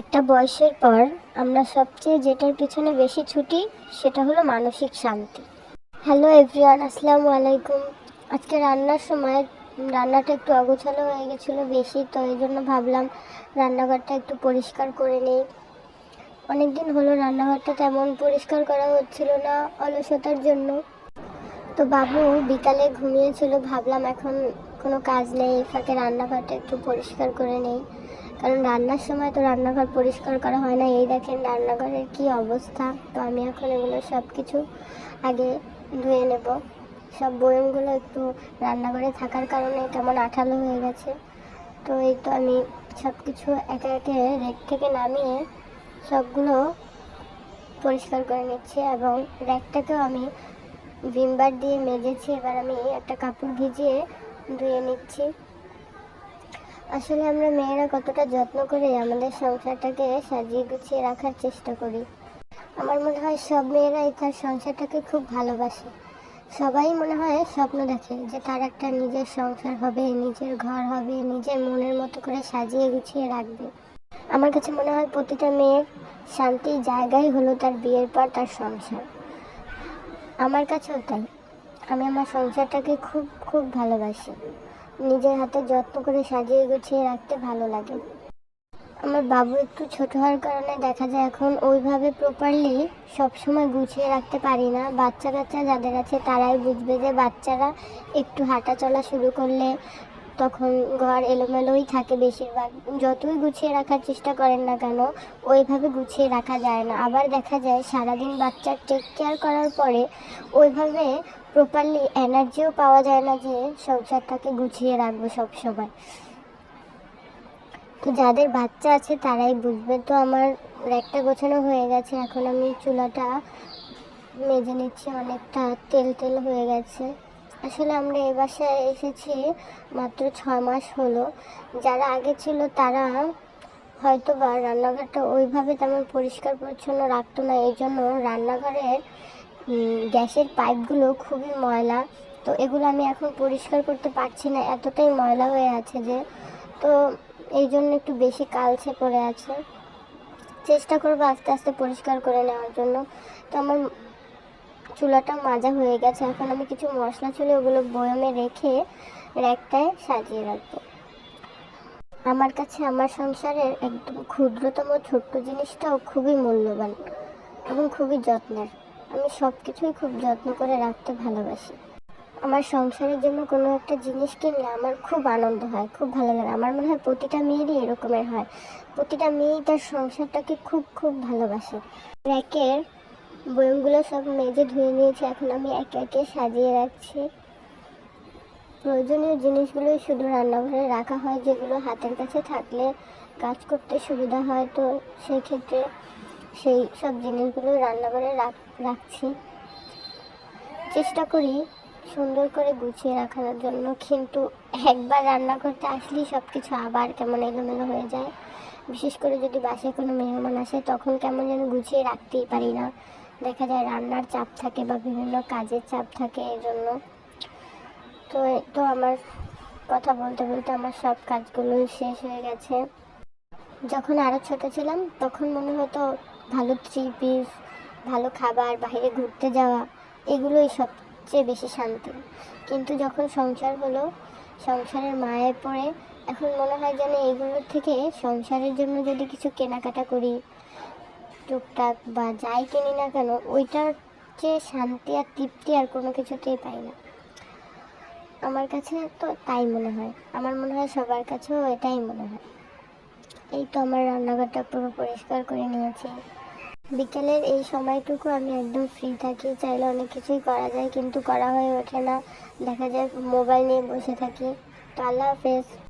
একটা বয়সের পর আমরা সবচেয়ে যেটার পিছনে বেশি ছুটি, সেটা হলো মানসিক শান্তি। হ্যালো এভরিওয়ান আসসালামু আলাইকুম। আজকে রান্নার সময় রান্নাটা একটু অগোছালো হয়ে গেছিল বেশি, তো এই জন্য ভাবলাম রান্নাঘরটা একটু পরিষ্কার করে নিই। অনেকদিন হলো রান্নাঘরটা তেমন পরিষ্কার করা হচ্ছিল না অলসতার জন্য। তো বাবু বিকালে ঘুমিয়েছিল, ভাবলাম এখন কোনো কাজ নেই ফাঁকে রান্নাঘরটা একটু পরিষ্কার করে নেই। কারণ রান্নার সময় তো রান্নাঘর পরিষ্কার করা হয় না, এই দেখেন রান্নাঘরের কি অবস্থা। তো আমি এখন এগুলো সব কিছু আগে ধুয়ে নেব। সব বয়মগুলো একটু রান্নাঘরে থাকার কারণে কেমন আঠালো হয়ে গেছে। তো এই তো আমি সব কিছু একে একে রেক থেকে নামিয়ে সবগুলো পরিষ্কার করে নিচ্ছি এবং র্যাকটাকেও আমি ভিমবার দিয়ে মেজেছি। এবার আমি একটা কাপড় ভিজিয়ে ধুয়ে নিচ্ছি। আসলে আমরা মেয়েরা কতটা যত্ন করে আমাদের সংসারটাকে সাজিয়ে গুছিয়ে রাখার চেষ্টা করি। আমার মনে হয় সব মেয়েরাই তার সংসারটাকে খুব ভালোবাসে। সবাই মনে হয় স্বপ্ন দেখে যে তার একটা নিজের সংসার হবে, নিজের ঘর হবে, নিজের মনের মতো করে সাজিয়ে গুছিয়ে রাখবে। আমার কাছে মনে হয় প্রতিটা মেয়ের শান্তির জায়গাই হলো তার বিয়ের পর তার সংসার। আমার কাছেও তাই। আমি আমার সংসারটাকে খুব খুব ভালোবাসি। নিজের হাতে যত্ন করে সাজিয়ে গুছিয়ে রাখতে ভালো লাগে। আমার বাবু একটু ছোট হওয়ার কারণে দেখা যায় এখন ওইভাবে প্রপারলি সবসময় গুছিয়ে রাখতে পারি না। বাচ্চা কাচ্চা যাদের আছে তারাই বুঝবে যে বাচ্চারা একটু হাঁটা চলা শুরু করলে তখন ঘর এলোমেলোই থাকে বেশিরভাগ। যতই গুছিয়ে রাখার চেষ্টা করেন না কেন, ওইভাবে গুছিয়ে রাখা যায় না। আবার দেখা যায় সারাদিন বাচ্চার টেক কেয়ার করার পরে ওইভাবে প্রপারলি এনার্জিও পাওয়া যায় না যে সংসারটাকে গুছিয়ে রাখব সবসময় তো যাদের বাচ্চা আছে তারাই বুঝবে। তো আমার র্যাকটা গোছানো হয়ে গেছে। এখন আমি চুলাটা মেজে নিচ্ছি। অনেকটা তেল তেল হয়ে গেছে। আসলে আমরা এ বাসায় এসেছি মাত্র ছয় মাস হলো। যারা আগে ছিল তারা হয়তো বা রান্নাঘরটা ওইভাবে তেমন পরিষ্কার পরিচ্ছন্ন রাখতো না। এই জন্য রান্নাঘরের গ্যাসের পাইপগুলো খুবই ময়লা, তো এগুলো আমি এখন পরিষ্কার করতে পারছি না, এতটাই ময়লা হয়ে আছে যে, তো এই জন্য একটু বেশি কালছে পড়ে আছে। চেষ্টা করব আস্তে আস্তে পরিষ্কার করে নেওয়ার জন্য। তো আমার চুলাটা মাজা হয়ে গেছে, এখন আমি কিছু মশলা ছিল ওগুলো বয়মে রেখে র্যাকটায় সাজিয়ে রাখব। আমার কাছে আমার সংসারের একদম ক্ষুদ্রতম ছোট্ট জিনিসটাও খুবই মূল্যবান এবং খুবই যত্নের। আমি সব কিছুই খুব যত্ন করে রাখতে ভালোবাসি। আমার সংসারের জন্য কোনো একটা জিনিস কিনলে আমার খুব আনন্দ হয়, খুব ভালো লাগে। আমার মনে হয় প্রতিটা মেয়েরই এরকমের হয়। প্রতিটা মেয়েই তার সংসারটাকে খুব খুব ভালোবাসে। র্যাকের বয়মগুলো সব মেজে ধুয়ে নিয়েছি। এখন আমি একে একে সাজিয়ে রাখছি। প্রয়োজনীয় জিনিসগুলোই শুধু রান্নাঘরে রাখা হয়, যেগুলো হাতের কাছে থাকলে কাজ করতে সুবিধা হয়। তো সেই ক্ষেত্রে সেই সব জিনিসগুলো রান্নাঘরে রাখ- রাখছি। চেষ্টা করি সুন্দর করে গুছিয়ে রাখার জন্য, কিন্তু একবার রান্না করতে আসলেই সব কিছু আবার কেমন এলোমেলো হয়ে যায়। বিশেষ করে যদি বাসায় কোনো মেহমান আসে, তখন কেমন যেন গুছিয়ে রাখতেই পারি না। দেখা যায় রান্নার চাপ থাকে বা বিভিন্ন কাজের চাপ থাকে এই জন্য। তো তো আমার কথা বলতে বলতে আমার সব কাজগুলোই শেষ হয়ে গেছে। যখন আরও ছোট ছিলাম, তখন মনে হতো ভালো থ্রি পিস ভালো খাবার, বাইরে ঘুরতে যাওয়া, এগুলোই সবচেয়ে বেশি শান্তি। কিন্তু যখন সংসার হলো, সংসারের মায়ের পরে এখন মনে হয় যেন এগুলোর থেকে সংসারের জন্য যদি কিছু কেনাকাটা করি, টুকটাক বা যাই কিনি না কেন, ওইটার চেয়ে শান্তি আর তৃপ্তি আর কোনো কিছুতেই পাই না। আমার কাছে তো তাই মনে হয়। আমার মনে হয় সবার কাছেও এটাই মনে হয়। এই তো আমার রান্নাঘরটা পুরো পরিষ্কার করে নিয়েছি। বিকেলের এই সময়টুকু আমি একদম ফ্রি থাকি। চাইলে অনেক কিছুই করা যায়, কিন্তু করা হয়ে ওঠে না। দেখা যায় মোবাইল নিয়ে বসে থাকি। তো আল্লাহ হাফেজ।